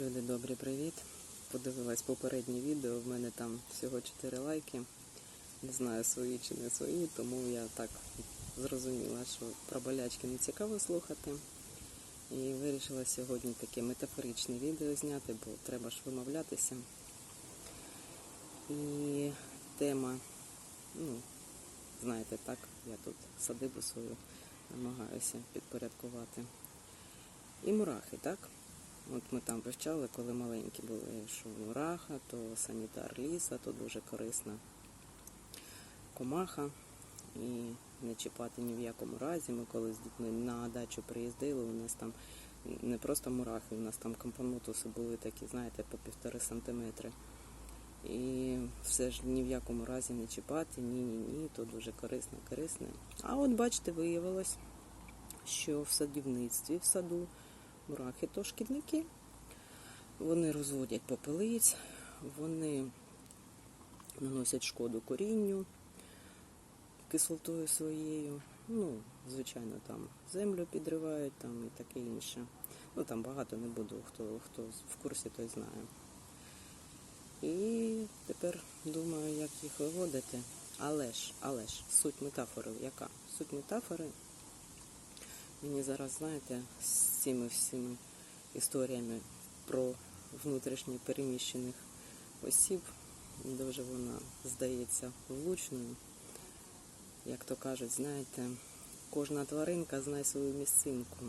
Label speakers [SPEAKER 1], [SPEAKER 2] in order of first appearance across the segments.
[SPEAKER 1] Люди, добрий привіт. Подивилась попереднє відео. В мене там всього 4 лайки. Не знаю, свої чи не свої, тому я так зрозуміла, що про болячки не цікаво слухати. І вирішила сьогодні таке метафоричне відео зняти, бо треба ж вимовлятися. І тема, ну, знаєте, так, я тут садибу свою намагаюся підпорядкувати. І мурахи, так? От ми там вивчали, коли маленькі були, що мураха, то санітар ліса, то дуже корисна комаха. І не чіпати ні в якому разі. Ми коли з дітьми на дачу приїздили, у нас там не просто мурахи, у нас там компонутуси були такі, знаєте, по півтори сантиметри. І все ж ні в якому разі не чіпати, ні, ні, ні, то дуже корисне, корисне. А от бачите, виявилось, що в садівництві, в саду мурахи то шкідники. Вони розводять попелиць, вони наносять шкоду корінню кислотою своєю. Ну, звичайно, там землю підривають там і таке інше. Ну там багато не буду, хто, хто в курсі, той знає. І тепер думаю, як їх виводити. Але ж, але ж, суть метафори яка? Суть метафори Мені зараз, знаєте, з цими всіми історіями про внутрішньо переміщених осіб, дуже вона здається влучною. Як то кажуть, знаєте, кожна тваринка знає свою місцинку.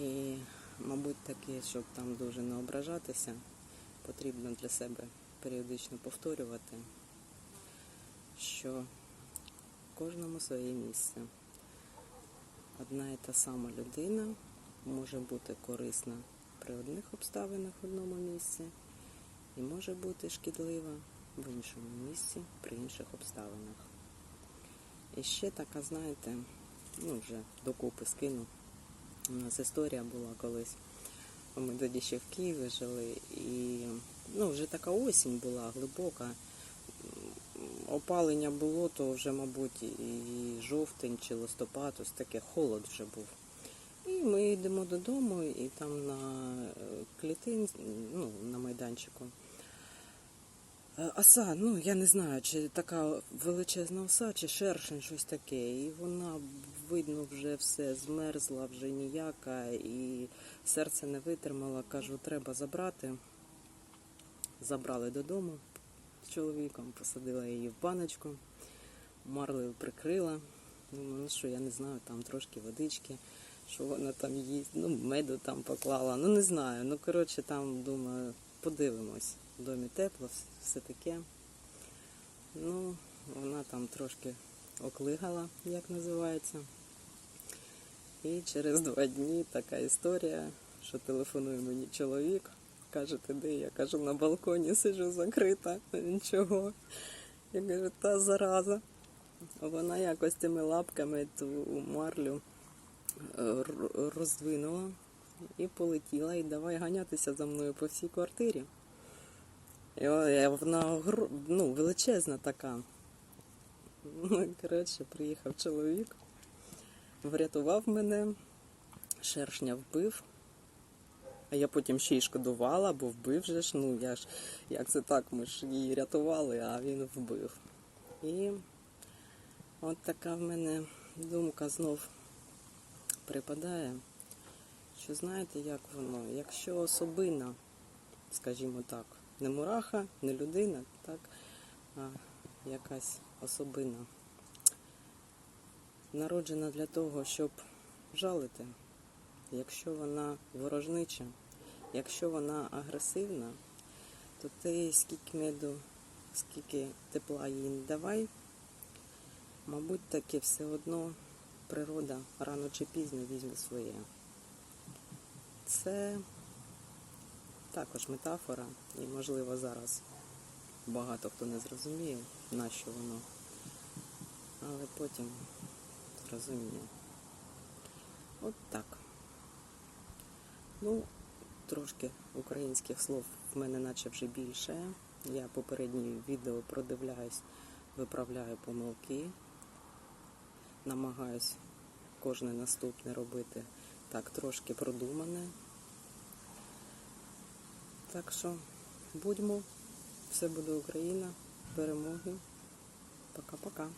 [SPEAKER 1] І, мабуть, таке, щоб там дуже не ображатися, потрібно для себе періодично повторювати, що кожному своє місце одна і та сама людина може бути корисна при одних обставинах в одному місці і може бути шкідлива в іншому місці при інших обставинах. І ще така, знаєте, ну вже докупи скину. У нас історія була колись. Ми тоді ще в Києві жили, і ну, вже така осінь була глибока. Опалення було, то вже, мабуть, і жовтень чи листопад, ось таке холод вже був. І ми йдемо додому, і там на клітин, ну, на майданчику. е, Оса, ну я не знаю, чи така величезна оса, чи шершень, щось таке. І вона, видно, вже все змерзла, вже ніяка, і серце не витримало. Кажу, треба забрати. Забрали додому з чоловіком, посадила її в баночку, марлею прикрила. Думаю, ну що, я не знаю, там трошки водички, що вона там їсть, ну, меду там поклала, ну не знаю. Ну, коротше, там, думаю, подивимось. В домі тепло, все таке. Ну, вона там трошки оклигала, як називається. І через два дні така історія, що телефонує мені чоловік. Каже, ти де? Я кажу, на балконі сиджу закрита. Нічого. Я кажу, та зараза. Вона якось тими лапками ту марлю е, роздвинула і полетіла, і давай ганятися за мною по всій квартирі. І вона ну, величезна така. Ну, коротше, приїхав чоловік, врятував мене, шершня вбив. А я потім ще й шкодувала, бо вбив же ж. Ну я ж як це так, ми ж її рятували, а він вбив. І от така в мене думка знов припадає, що знаєте, як воно, якщо особина, скажімо так, не мураха, не людина, так, а якась особина народжена для того, щоб жалити. Якщо вона ворожнича, якщо вона агресивна, то ти скільки меду, скільки тепла їй не давай, мабуть, таки все одно природа рано чи пізно візьме своє. Це також метафора, і, можливо, зараз багато хто не зрозуміє, на що воно, але потім зрозуміє. От так. Ну, трошки українських слов в мене наче вже більше. Я попередні відео продивляюсь, виправляю помилки, намагаюсь кожне наступне робити так трошки продумане. Так що будьмо, все буде Україна, перемоги. Пока-пока.